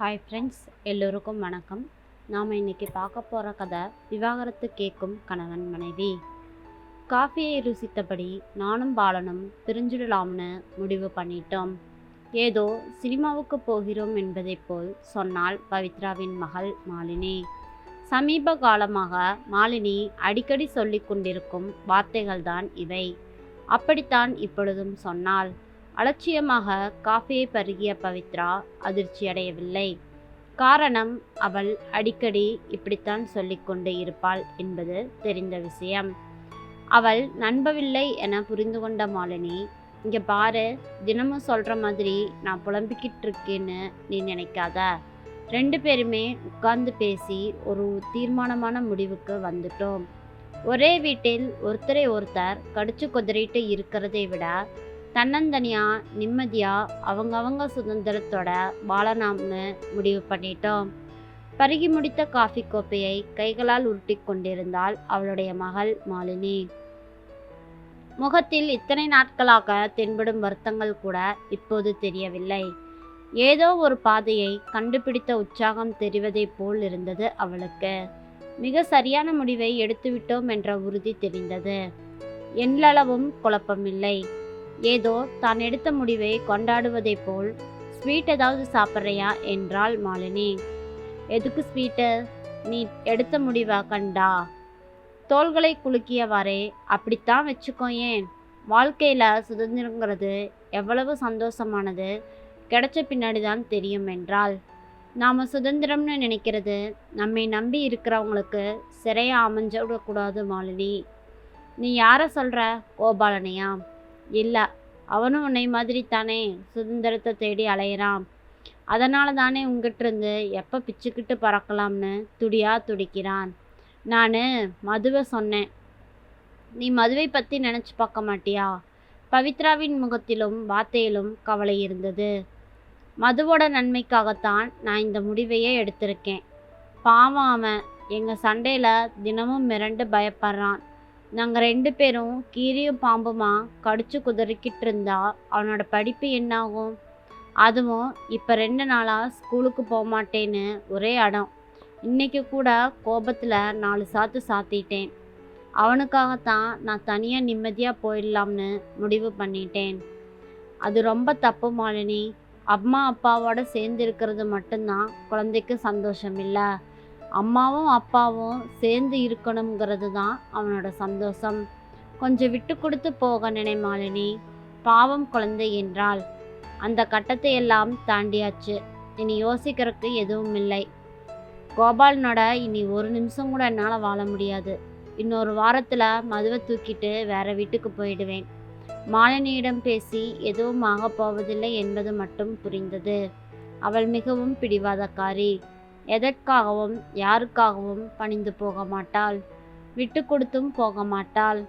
Hi friends எல்லோருக்கும் வணக்கம். நாம் இன்னைக்கு பார்க்க போகிற கதை விவாகரத்து கேட்கும் கணவன் மனைவி. காஃபியை ருசித்தபடி நானும் பாலனும் பிரிஞ்சிடலாம்னு முடிவு பண்ணிட்டோம். ஏதோ சினிமாவுக்கு போகிறோம் என்பதைப் போல் சொன்னாள் பவித்ராவின் மகள் மாலினி. சமீப காலமாக மாலினி அடிக்கடி சொல்லிக் கொண்டிருக்கும் வார்த்தைகள்தான் இவை. அப்படித்தான் இப்பொழுதும் சொன்னாள். அலட்சியமாக காஃபியை பருகிய பவித்ரா அதிர்ச்சி அடையவில்லை காரணம் அவள் அடிக்கடி இப்படித்தான் சொல்லிக்கொண்டு இருப்பாள் என்பது தெரிந்த விஷயம். அவள் நம்பவில்லை என புரிந்து கொண்ட மாலினி இங்கே பாரு தினமும் சொல்கிற மாதிரி நான் புலம்பிக்கிட்டு இருக்கேன்னு நீ நினைக்காத. ரெண்டு பேருமே உட்கார்ந்து பேசி ஒரு தீர்மானமான முடிவுக்கு வந்துட்டோம். ஒரே வீட்டில் ஒருத்தரை ஒருத்தர் கடிச்சு குதிரிட்டு இருக்கிறதை விட தன்னந்தனியாக நிம்மதியாக அவங்கவங்க சுதந்திரத்தோட வாழலாம்னு முடிவு பண்ணிட்டோம். பருகி முடித்த காஃபி கோப்பையை கைகளால் உருட்டி கொண்டிருந்தாள் அவளுடைய மகள் மாலினி. முகத்தில் இத்தனை நாட்களாக தென்படும் வருத்தங்கள் கூட இப்போது தெரியவில்லை. ஏதோ ஒரு பாதையை கண்டுபிடித்த உற்சாகம் தெரிவதைப் போல் இருந்தது அவளுக்கு. மிக சரியான முடிவை எடுத்துவிட்டோம் என்ற உறுதி தெரிந்தது. எல்லளவும் குழப்பமில்லை. ஏதோ தான் எடுத்த முடிவை கொண்டாடுவதைப் போல் ஸ்வீட் ஏதாவது சாப்பிட்றியா என்றாள் மாலினி. எதுக்கு ஸ்வீட்டு நீ எடுத்த முடிவை கண்டா? தோள்களை குலுக்கியவாறே அப்படித்தான் வச்சுக்கோ ஏன்? வாழ்க்கையில் சுதந்திரங்கிறது எவ்வளவு சந்தோஷமானது? கிடைச்ச பின்னாடி தான் தெரியும் என்றால் நாம் சுதந்திரம்னு நினைக்கிறது நம்மை நம்பி இருக்கிறவங்களுக்கு சிறையாக அமைஞ்சிடக்கூடாது மாலினி. நீ யாரை சொல்கிற கோபாலனையா? இல்லை அவனும் உன்னை மாதிரி தானே சுதந்திரத்தை தேடி அலையிறான். அதனால தானே உங்ககிட்டருந்து எப்போ பிச்சுக்கிட்டு பறக்கலாம்னு துடியா துடிக்கிறான். நான் மதுவை சொன்னேன். நீ மதுவை பற்றி நினச்சி பார்க்க மாட்டியா? பவித்ராவின் முகத்திலும் வார்த்தையிலும் கவலை இருந்தது. மதுவோட நன்மைக்காகத்தான் நான் இந்த முடிவையே எடுத்திருக்கேன். பாவம் அவன். எங்கள் சண்டையில் தினமும் மிரண்டு பயப்படுறான். நாங்கள் ரெண்டு பேரும் கீரியும் பாம்புமா கடிச்சு குதறிக்கிட்டு இருந்தா அவனோட படிப்பு என்னாகும்? அதுவும் இப்போ ரெண்டு நாளாக ஸ்கூலுக்கு போக மாட்டேன்னு ஒரே அடம். இன்றைக்கி கூட கோபத்தில் நாலு சாத்து சாத்திட்டேன். அவனுக்காகத்தான் நான் தனியாக நிம்மதியாக போயிடலாம்னு முடிவு பண்ணிட்டேன். அது ரொம்ப தப்பு மாலினி. அம்மா அப்பாவோட சேர்ந்து இருக்கிறது மட்டும்தான் குழந்தைக்கு சந்தோஷம் இல்லை. அம்மாவும் அப்பாவும் சேர்ந்து இருக்கணுங்கிறது தான் அவனோட சந்தோஷம். கொஞ்சம் விட்டு கொடுத்து போக நினை மாலினி பாவம் குழந்தை என்றாள். அந்த கட்டத்தை எல்லாம் தாண்டியாச்சு. இனி யோசிக்கிறதுக்கு எதுவும் இல்லை. கோபாலனோட இனி ஒரு நிமிஷம் கூட என்னால் வாழ முடியாது. இன்னொரு வாரத்தில் மதுவை தூக்கிட்டு வேற வீட்டுக்கு போயிடுவேன். மாலினியிடம் பேசி எதுவும் ஆகப் போவதில்லை என்பது மட்டும் புரிந்தது. அவள் மிகவும் பிடிவாதக்காரி. எதற்காகவும் யாருக்காகவும் பணிந்து போக மாட்டாள். விட்டு கொடுத்தும் போக மாட்டாள்.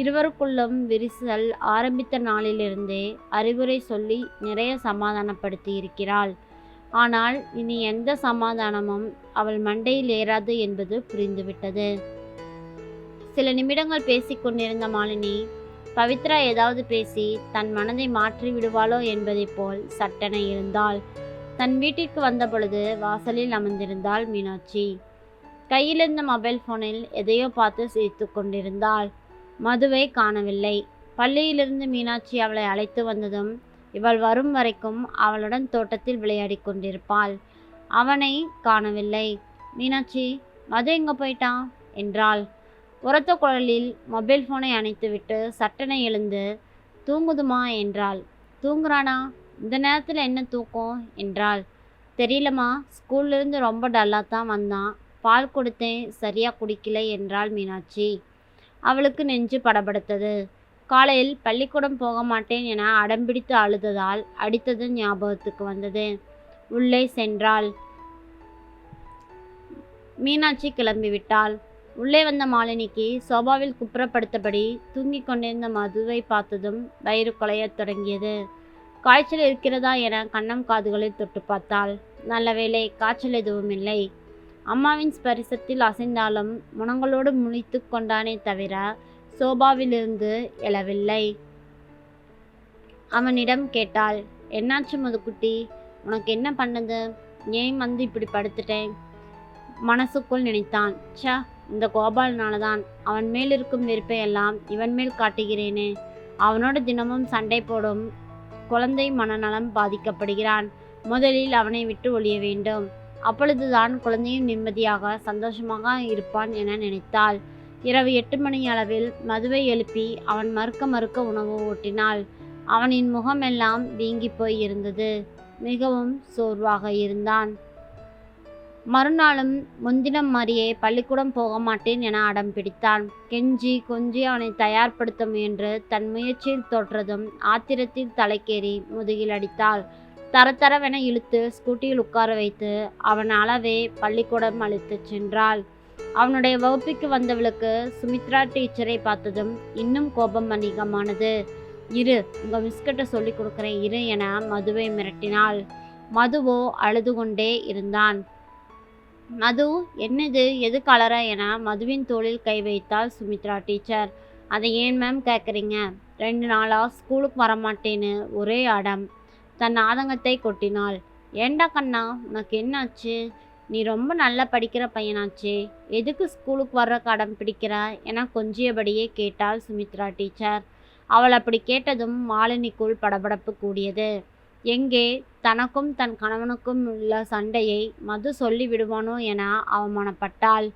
இருவருக்குள்ளும் விரிசல் ஆரம்பித்த நாளிலிருந்தே அறிவுரை சொல்லி நிறைய சமாதானப்படுத்தி இருக்கிறாள். ஆனால் இனி எந்த சமாதானமும் அவள் மண்டையில் ஏறாது என்பது புரிந்துவிட்டது. சில நிமிடங்கள் பேசிக்கொண்டிருந்த மாலினி பவித்ரா ஏதாவது பேசி தன் மனதை மாற்றி விடுவாளோ என்பதைப் போல் சட்டென இருந்தாள். தன் வீட்டிற்கு வந்த பொழுது வாசலில் அமர்ந்திருந்தாள் மீனாட்சி. கையிலிருந்த மொபைல் ஃபோனில் எதையோ பார்த்து சிரித்து கொண்டிருந்தாள். மதுவை காணவில்லை. பள்ளியிலிருந்து மீனாட்சி அவளை அழைத்து வந்ததும் இவள் வரும் வரைக்கும் அவளுடன் தோட்டத்தில் விளையாடி கொண்டிருப்பாள். அவனை காணவில்லை. மீனாட்சி மது எங்கே போயிட்டான் என்றாள். உரத்த குரலில் மொபைல் ஃபோனை அணைத்துவிட்டு சட்டனை எழுந்து தூங்குதுமா? என்றாள். தூங்குறானா? இந்த நேரத்தில் என்ன தூக்கம் என்றாள் தெரியலம்மா ஸ்கூல்லேருந்து ரொம்ப டல்லாக தான் வந்தான். பால் கொடுத்தேன் சரியாக குடிக்கல என்றாள் மீனாட்சி. அவளுக்கு நெஞ்சு படபடுத்தது. காலையில் பள்ளிக்கூடம் போக மாட்டேன் என அடம்பிடித்து அழுததால் அடித்தது ஞாபகத்துக்கு வந்தது. உள்ளே சென்றாள். மீனாட்சி கிளம்பிவிட்டாள் உள்ளே வந்த மாலினிக்கு சோபாவில் குப்புறப்படுத்தபடி தூங்கிக் கொண்டிருந்த மதுவை பார்த்ததும் வயிறு குலையத் தொடங்கியது. காய்ச்சல் இருக்கிறதா என கண்ணம் காதுகளை தொட்டு பார்த்தாள். நல்ல வேளை காய்ச்சல் எதுவும் இல்லை. அம்மாவின் ஸ்பரிசத்தில் அசைந்தாலும் முனங்களோடு முழித்து கொண்டானே தவிர சோபாவிலிருந்து எழவில்லை. அவனிடம் கேட்டாள் என்னாச்சு முதுக்குட்டி உனக்கு என்ன பண்ணுது? ஏன் வந்து இப்படி படுத்துட்டேன் மனசுக்குள் நினைத்தான். சா இந்த கோபாலனால தான் அவன் மேல் இருக்கும் வெறுப்பை எல்லாம் இவன் மேல் காட்டுகிறேனே. அவனோட தினமும் சண்டை போடும் குழந்தை மனநலம் பாதிக்கப்படுகிறான். முதலில் அவனை விட்டு ஒழிய வேண்டும். அப்பொழுதுதான் குழந்தையும் நிம்மதியாக சந்தோஷமாக இருப்பான் என நினைத்தாள். இரவு எட்டு மணி அளவில் மதுவை எழுப்பி அவன் மறுக்க மறுக்க உணவு ஊட்டினாள். அவனின் முகமெல்லாம் வீங்கி போய் இருந்தது. மிகவும் சோர்வாக இருந்தான். மறுநாளும் முன்தினம் மாதிரியே பள்ளிக்கூடம் போக மாட்டேன் என அடம் பிடித்தான். கெஞ்சி கொஞ்சி அவனை தயார்படுத்த முயன்று தன் முயற்சியில் தோற்றதும் ஆத்திரத்தில் தலைக்கேறி முதுகில் அடித்தாள். தரத்தரவென இழுத்து ஸ்கூட்டியில் உட்கார வைத்து அவன் அளவே பள்ளிக்கூடம் அழைத்துச் சென்றாள். அவனுடைய வகுப்புக்கு வந்தவளுக்கு சுமித்ரா டீச்சரை பார்த்ததும் இன்னும் கோபம் அதிகமானது. இரு உங்கள் மிஸ்கிட்ட சொல்லி கொடுக்குறேன் இரு என மதுவை மிரட்டினாள். மதுவோ அழுது கொண்டே இருந்தான். மது என்னது எது கலரா என மதுவின் தோளில் கை வைத்தாள் சுமித்ரா டீச்சர். அதை ஏன் மேம் கேட்குறீங்க ரெண்டு நாளாக ஸ்கூலுக்கு வரமாட்டேன்னு ஒரே அடம். தன் ஆதங்கத்தை கொட்டினாள். ஏண்டா கண்ணா உனக்கு என்னாச்சு? நீ ரொம்ப நல்லா படிக்கிற பையனாச்சே. எதுக்கு ஸ்கூலுக்கு வர்ற கடம் பிடிக்கிற? என கொஞ்சியபடியே கேட்டாள் சுமித்ரா டீச்சர். அவள் அப்படி கேட்டதும் மாலினிக்குள் படபடப்பு கூடியது. எங்கே? தனக்கும் தன் கணவனுக்கும் உள்ள சண்டையை மது சொல்லி விடுவானோ என அவமானப்பட்டாள்.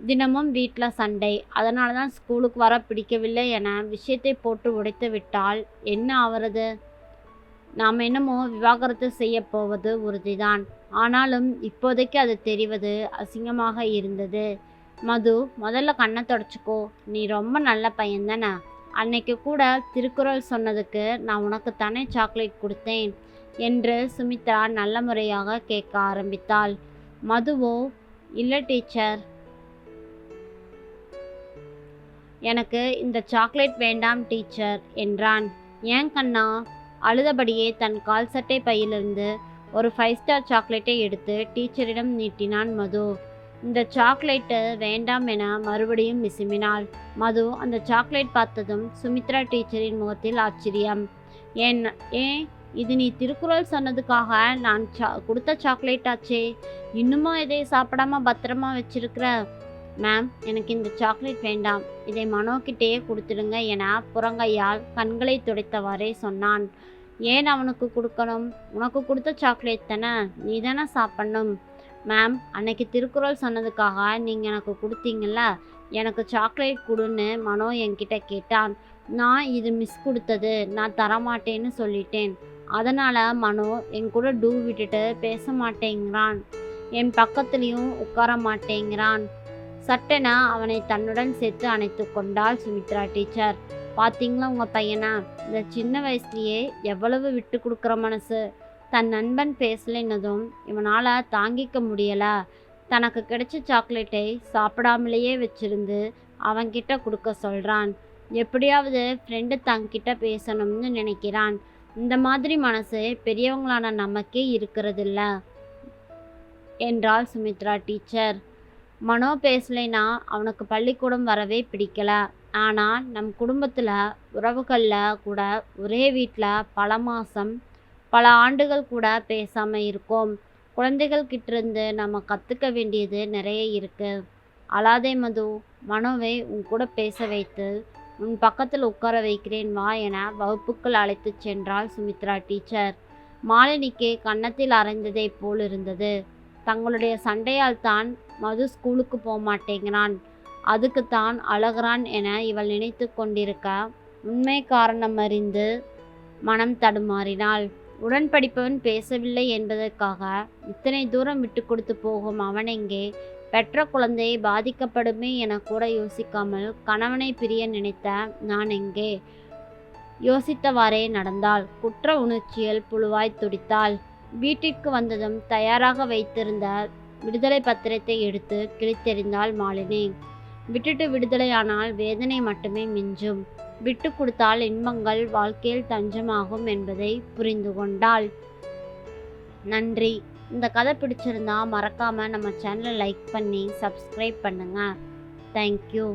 தினமும் வீட்டில் சண்டை. அதனால தான் ஸ்கூலுக்கு வர பிடிக்கவில்லை என விஷயத்தை போட்டு உடைத்து விட்டால் என்ன ஆவறது? நாம் என்னமோ விவாகரத்து செய்ய போவது உறுதிதான். ஆனாலும் இப்போதைக்கு அது தெரிவது அசிங்கமாக இருந்தது. மது முதல்ல கண்ணை தொடச்சிக்கோ. நீ ரொம்ப நல்ல பையன்தானே அன்னைக்கு கூட திருக்குறள் சொன்னதுக்கு நான் உனக்கு தானே சாக்லேட் கொடுத்தேன். என்று சுமித்ரா நல்ல முறையாக கேட்க ஆரம்பித்தாள். மதுவோ இல்லை டீச்சர். எனக்கு இந்த சாக்லேட் வேண்டாம் டீச்சர் என்றான். ஏன் கண்ணா? அழுதபடியே தன் கால் சட்டை பையிலிருந்து ஒரு ஃபைவ் ஸ்டார் சாக்லேட்டை எடுத்து டீச்சரிடம் நீட்டினான் மது. இந்த சாக்லேட்டு வேண்டாம் என மறுபடியும் விசும்பினாள். மது அந்த சாக்லேட் பார்த்ததும் சுமித்ரா டீச்சரின் முகத்தில் ஆச்சரியம். ஏன் ஏன் இது நீ திருக்குறள் சொன்னதுக்காக நான் சா கொடுத்த சாக்லேட் ஆச்சே. இன்னுமா இதை சாப்பிடாம பத்திரமா வச்சிருக்கிற? மேம் எனக்கு இந்த சாக்லேட் வேண்டாம். இதை மனோக்கிட்டேயே கொடுத்துடுங்க என புறங்கையால் கண்களை துடைத்தவாறே சொன்னான். ஏன் அவனுக்கு கொடுக்கணும்? உனக்கு கொடுத்த சாக்லேட் தானே? நீ தானே சாப்பிடணும். மேம் அன்னைக்கு திருக்குறள் சொன்னதுக்காக நீங்கள் எனக்கு கொடுத்தீங்கல்ல? எனக்கு சாக்லேட் கொடுன்னு மனோ என்கிட்ட கேட்டான். நான் இது மிஸ் கொடுத்தது. நான் தரமாட்டேன்னு சொல்லிட்டேன். அதனால் மனோ என் கூட டூ விட்டுட்டு பேச மாட்டேங்கிறான். என் பக்கத்துலேயும் உட்கார மாட்டேங்கிறான். சட்டென அவனை தன்னுடன் சேர்த்து அணைத்து கொண்டாள் சுமித்ரா டீச்சர் பார்த்தீங்களா உங்கள் பையனா? இந்த சின்ன வயசுலேயே எவ்வளவு விட்டு கொடுக்குற மனசு? தன் நண்பன் பேசலைன்னதும் இவனால் தாங்கிக்க முடியல. தனக்கு கிடைச்ச சாக்லேட்டை சாப்பிடாமலேயே வச்சிருந்து அவன்கிட்ட கொடுக்க சொல்கிறான் எப்படியாவது ஃப்ரெண்டு தங்கிட்ட பேசணும்னு நினைக்கிறான். இந்த மாதிரி மனசு பெரியவங்களான நமக்கே இருக்கிறதில்ல. என்றாள் சுமித்ரா டீச்சர். மனோ பேசலைனா அவனுக்கு பள்ளிக்கூடம் வரவே பிடிக்கல. ஆனால் நம் குடும்பத்தில் உறவுகளில் கூட ஒரே வீட்டில் பல மாதம் பல ஆண்டுகள் கூட பேசாமல் இருக்கோம். குழந்தைகள் கிட்டேருந்து நம்ம கற்றுக்க வேண்டியது நிறைய இருக்குது அழாதே மது மனோவை உன் கூட பேச வைத்து உன் பக்கத்தில் உட்கார வைக்கிறேன் வா என வகுப்புக்குள் அழைத்துச் சென்றாள் சுமித்ரா டீச்சர். மாலினிக்கு கன்னத்தில் அரைந்ததைப் போல் இருந்தது தங்களுடைய சண்டையால் தான் மது ஸ்கூலுக்கு போக மாட்டேங்கிறான். அதுக்குத்தான் அழகிறான் என இவள் நினைத்து கொண்டிருக்க உண்மை காரணம் அறிந்து மனம் தடுமாறினாள். உடன்படிப்பவன் பேசவில்லை என்பதற்காக இத்தனை தூரம் விட்டு கொடுத்து போகும் அவனெங்கே பெற்ற குழந்தையை பாதிக்கப்படுமே என கூட யோசிக்காமல் கணவனை பிரிய நினைத்த நான் எங்கே? யோசித்தவாறே நடந்தாள். குற்ற உணர்ச்சியில் புழுவாய் துடித்தாள். வீட்டிற்கு வந்ததும் தயாராக வைத்திருந்த விடுதலை பத்திரத்தை எடுத்து கிழித்தெறிந்தாள் மாலினி. விட்டுட்டு விடுதலையானால் வேதனை மட்டுமே மிஞ்சும். விட்டு கொடுத்தால் இன்பங்கள் வாழ்க்கையில் தஞ்சமாகும் என்பதை புரிந்து கொண்டாள். நன்றி. இந்த கதை பிடிச்சிருந்தா மறக்காம நம்ம சேனலை லைக் பண்ணி சப்ஸ்கிரைப் பண்ணுங்க. தேங்க்யூ